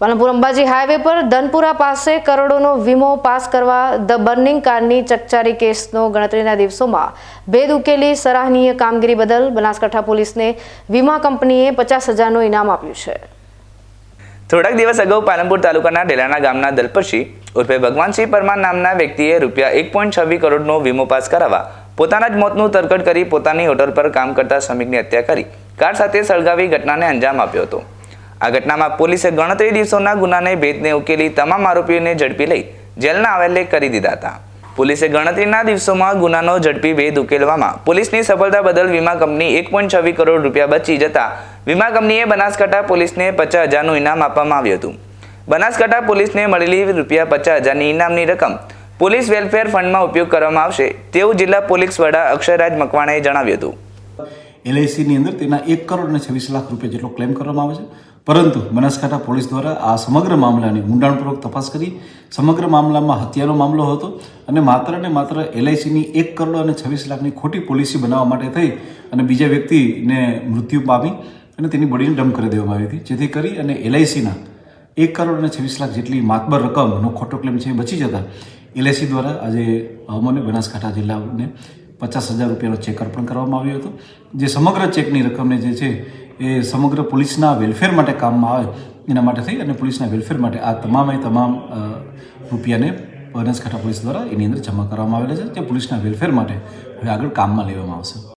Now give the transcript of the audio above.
Palanpur Ambaji highway પર ધનપુરા પાસે કરોડોનો વીમો પાસ કરવા ધ બર્નિંગ કારની ચકચારી કેસનો ગણતરીના દિવસોમાં ભેદ ઉકેલી સરાહનીય કામગીરી બદલ બનાસકાંઠા પોલીસને વીમા કંપનીએ પચાસ હજારનું ઇનામ આપ્યું છે. થોડાક દિવસ અગાઉ પાલનપુર તાલુકાના ડેલાના ગામના દલપતસિંહ ઉર્ફે ભગવાનસિંહ પરમાર નામના વ્યક્તિએ રૂપિયા એક પોઈન્ટ છવ્વીસ કરોડનો વીમો પાસ કરાવવા પોતાના જ મોતનું તરકડ કરી પોતાની હોટલ પર કામ કરતા શ્રમિકની હત્યા કરી કાર સાથે સળગાવી ઘટનાને અંજામ આપ્યો હતો. આ ઘટનામાં પોલીસે ગણતરી દિવસોના ગુનાને, ભેદને ઉકેલી તમામ આરોપીઓને ઝડપી લઈ જેલના હવાલે કરી દીધા હતા. પોલીસે ગણતરીના દિવસોમાં ગુનાનો ઝડપી ભેદ ઉકેલવામાં પોલીસની સફળતા બદલ વીમા કંપની એક પોઈન્ટ છવ્વીસ કરોડ રૂપિયા બચી જતા વીમા કંપનીએ બનાસકાંઠા પોલીસને પચાસ હજારનું ઇનામ આપવામાં આવ્યું હતું. બનાસકાંઠા પોલીસને મળેલી રૂપિયા પચાસ હજારની ઇનામની રકમ પોલીસ વેલફેર ફંડમાં ઉપયોગ કરવામાં આવશે તેવું જિલ્લા પોલીસ વડા અક્ષયરાજ મકવાણાએ જણાવ્યું હતું. એલઆઈસીની અંદર તેના એક કરોડ અને છવ્વીસ લાખ રૂપિયા જેટલો ક્લેમ કરવામાં આવે છે. પરંતુ બનાસકાંઠા પોલીસ દ્વારા આ સમગ્ર મામલાની ઊંડાણપૂર્વક તપાસ કરી સમગ્ર મામલામાં હત્યાનો મામલો હતો અને માત્ર ને માત્ર એલઆઈસીની એક કરોડ અને છવ્વીસ લાખની ખોટી પોલિસી બનાવવા માટે થઈ અને બીજા વ્યક્તિને મૃત્યુ પામી અને તેની બોડીને ડમ્પ કરી દેવામાં આવી હતી. જેથી કરી અને એલઆઈસીના એક કરોડ અને છવ્વીસ લાખ જેટલી માતબર રકમનો ખોટો ક્લેમ છે બચી જતા એલઆઈસી દ્વારા આજે અમને બનાસકાંઠા જિલ્લાને પચાસ હજાર રૂપિયાનો ચેક અર્પણ કરવામાં આવ્યો હતો. જે સમગ્ર ચેકની રકમને જે છે એ સમગ્ર પોલીસના વેલફેર માટે કામમાં આવે એના માટે થઈ અને પોલીસના વેલફેર માટે આ તમામે તમામ રૂપિયાને બનાસકાંઠા પોલીસ દ્વારા એની અંદર જમા કરવામાં આવેલા છે. જે પોલીસના વેલફેર માટે હવે આગળ કામમાં લેવામાં આવશે.